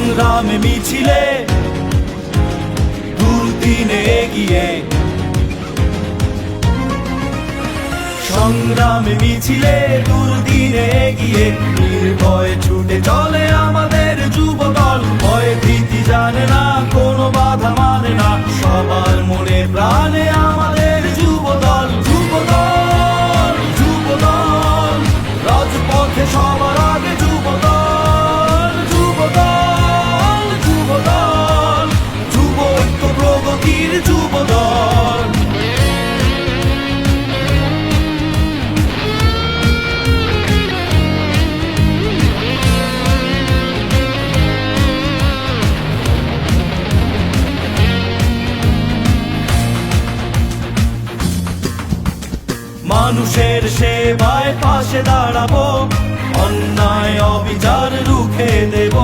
সংগ্রামে মিছিলে দুর্দিনে এগিয়ে। সংগ্রামে মিছিলে দুর্দিনে এগিয়ে। নির্ভয়ে ছুটে চলে আমাদের যুব দল ভয় ভীতি জানে না, কোনো বাধা মানে না। সবার মনে প্রাণে মানুষের সেবায় পাশে দাঁড়াবো, অন্যায় অবিচার রুখে দেব।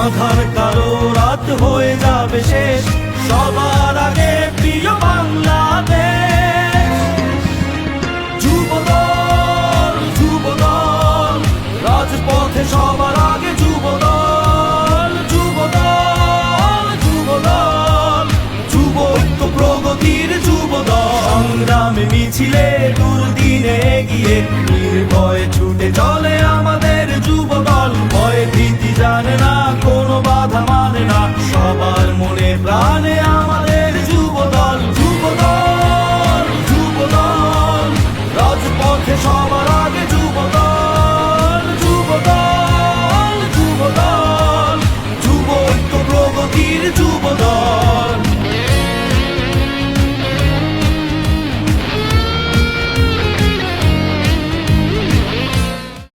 আধার কারও রাত হয়ে যাবে শেষ, সবার আগে সংগ্রামে দুদিনে গিয়ে নির্ভয় ছুটে চলে